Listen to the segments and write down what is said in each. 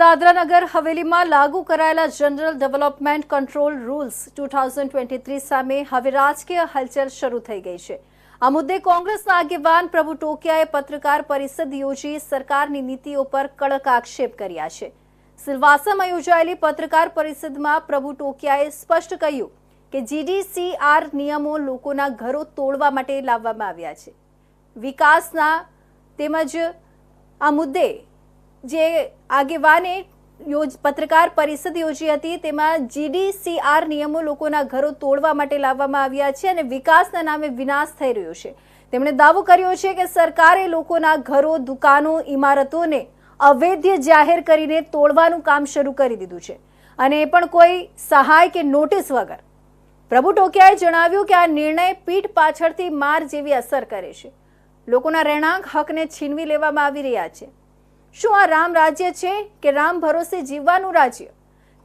દાદરાનગર હવેલીમાં લાગુ કરાયેલા general development control rules two thousand twenty three સામે હવે રાજકીય હલચલ શરૂ થઈ ગઈ છે. આ મુદ્દે કોંગ્રેસના આગેવાન પ્રભુ ટોકિયાએ પત્રકાર પરિષદ યોજી સરકારની નીતિઓ પર કડક આક્ષેપ કર્યા છે. સિલવાસામાં યોજાયેલી પત્રકાર પરિષદમાં પ્રભુ ટોકિયાએ સ્પષ્ટ કહ્યું કે જીડીસીઆર નિયમો લોકોના ઘરો તોડવા માટે લાવવામાં આવ્યા છે. વિકાસના તેમજ આ મુદ્દે જે આગેવાને યોજ, પત્રકાર પરિષદ યોજી હતી, તેમાં જીડીસીઆર નિયમો લોકોના ઘરો તોડવા માટે લાવવામાં આવ્યા છે અને વિકાસના નામે વિનાશ થઈ રહ્યો છે. તેમણે દાવો કર્યો છે કે સરકારે લોકોના ઘરો, દુકાનો, ઇમારતોને અવૈધ જાહેર કરીને તોડવાનું કામ શરૂ કરી દીધું છે. અને એ પણ કોઈ સહાય કે નોટિસ વગર. પ્રભુ ટોકિયાએ જણાવ્યું કે આ નિર્ણય પીઠ પાછળથી માર જેવી અસર કરે છે. લોકોના રહેણાંક હકને છીનવી લેવામાં આવી રહ્યા છે. શું આ રામ રાજ્ય છે કે રામ ભરોસે જીવવાનું રાજ્ય?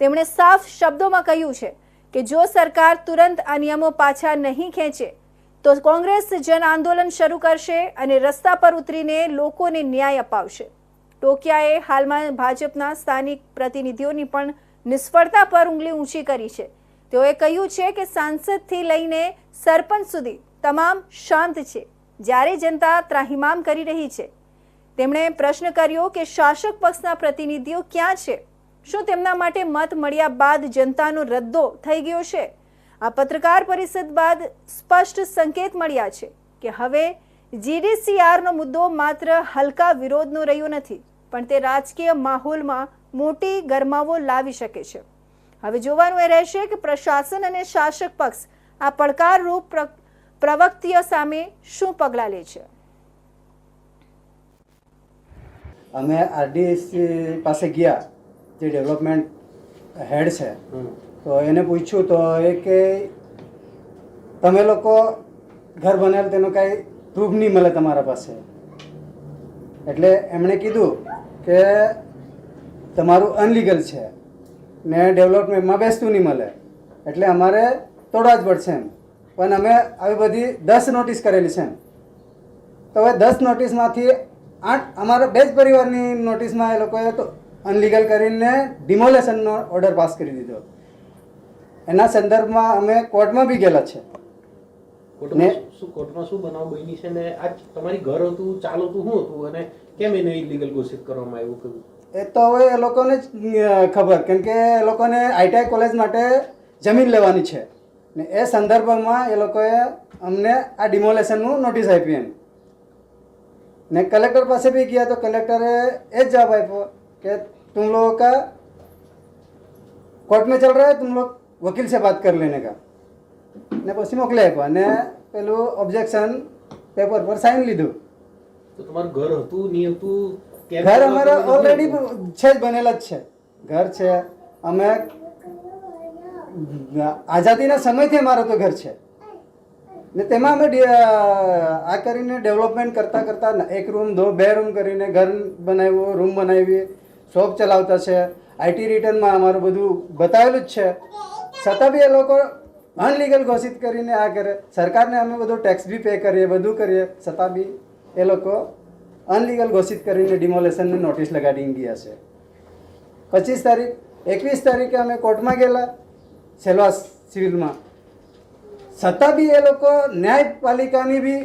તેમણે સાફ શબ્દોમાં કહ્યું છે કે જો સરકાર તુરંત આ નિયમો પાછા નહીં ખેંચે, તો કોંગ્રેસ જન આંદોલન શરૂ કરશે અને રસ્તા પર ઉતરીને લોકોને ન્યાય અપાવશે. ટોકિયાએ હાલમાં ભાજપના સ્થાનિક પ્રતિનિધિઓની પણ નિષ્ફળતા પર ઉંગલી ઊંચી કરી છે. તેઓએ કહ્યું છે કે સાંસદથી લઈને સરપંચ સુધી તમામ શાંત છે. જ્યારે જનતા ત્રાહિમામ કરી રહી છે તેમણે પ્રશ્ન કર્યો કે શાસક પક્ષના પ્રતિનિધિઓ ક્યાં છે? શું તેમના માટે મત મળ્યા બાદ જનતાનો રદ્દો થઈ ગયો છે? આ પત્રકાર પરિષદ બાદ સ્પષ્ટ સંકેત મળ્યા છે કે હવે જીડીસીઆરનો મુદ્દો માત્ર હલકા વિરોધનો રહ્યો નથી, પણ તે રાજકીય માહોલમાં મોટી ગરમાવો લાવી શકે છે. હવે જોવાનું એ રહેશે કે પ્રશાસન અને શાસક પક્ષ આ પડકારરૂપ પ્ર- પ્રવૃત્તિઓ સામે શું પગલાં લે છે. અમે આરડીએસસી પાસે ગયા જે ડેવલપમેન્ટ હેડ છે. તો એને પૂછ્યું તો એ કે તમે લોકો ઘર બનાવેલ તેનો કાંઈ પ્રૂફ નહીં મળે તમારા પાસે. એટલે એમણે કીધું કે તમારું અનલીગલ છે ને ડેવલપમેન્ટમાં બેસતું નહીં મળે. એટલે અમારે તોડવા જ પડશે એમ. પણ અમે આવી બધી દસ નોટિસ કરેલી છે એમ. તો હવે દસ નોટિસમાંથી આઠ અમારા બે જ પરિવારની નોટિસમાં એ લોકોએ તો અનલીગલ કરીને ડિમોલેશનનો ઓર્ડર પાસ કરી દીધો. એના સંદર્ભમાં અમે કોર્ટમાં બી ગયેલા છે. ને- શું કોર્ટમાં શું બનાવ બની છે ને? આ તમારી ઘર હતું ચાલુ હતું શું હતું? અને કેમ એને ઇલીગલ ઘોષિત કરવામાં આવ્યું કહ્યું એ તો હવે એ લોકોને જ ખબર. કેમ કે એ લોકોને આઈટીઆઈ કોલેજ માટે જમીન લેવાની છે. ને એ સંદર્ભમાં એ લોકોએ અમને આ ડિમોલેશનનું નોટિસ આપી એમ. ને કલેક્ટર પાસે બી ગયા તો કલેક્ટરે એ જ જવાબ આપ્યો કે तुम लोगों का कोर्ट में चल रहा है तुम लोग वकील से बात कर लेने का ને પછી મોકલી આપ્યા ને પેલું ઓબ્જેક્શન પેપર પર સાઇન લીધું તો તમારું ઘર હતું નહીં હતું કેમ ઘર હતું? અમારા તમે ઓલરેડી નથી છે જ બનેલા જ છે ઘર છે અમે આઝાદીના સમયથી અમારું તો ઘર છે ને તેમાં અમે આ કરીને ડેવલપમેન્ટ કરતા કરતા એક રૂમ, દો બે રૂમ કરીને ઘર બનાવ્યો, રૂમ બનાવી, શોપ ચલાવતા છે. આઈટી રિટર્નમાં અમારું બધું બતાવેલું જ છે. છતાં બી એ લોકો અનલીગલ ઘોષિત કરીને આ કરે. સરકારને અમે બધું ટેક્સ બી પે કરીએ, બધું કરીએ. છતાં બી એ લોકો અનલીગલ ઘોષિત કરીને ડિમોલેશનની નોટિસ લગાડી ગયા છે. પચીસ તારીખ, એકવીસ તારીખે અમે કોર્ટમાં ગયેલા સેલવાસ સિવિલમાં. છતાં બી એ લોકો ન્યાયપાલિકાની બી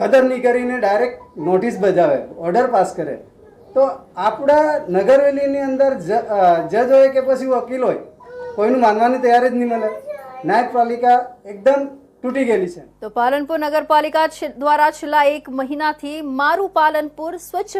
કદર નહીં કરીને ડાયરેક્ટ નોટિસ બજાવે, ઓર્ડર પાસ કરે. તો આપણા નગરવેલીની અંદર જજ હોય કે પછી વકીલ હોય, કોઈનું માનવાની તૈયાર જ નહીં મળે. ન્યાયપાલિકા એકદમ તૂટી ગયેલી છે. તો પાલનપુર નગરપાલિકા દ્વારા છેલ્લા એક મહિનાથી મારું પાલનપુર સ્વચ્છ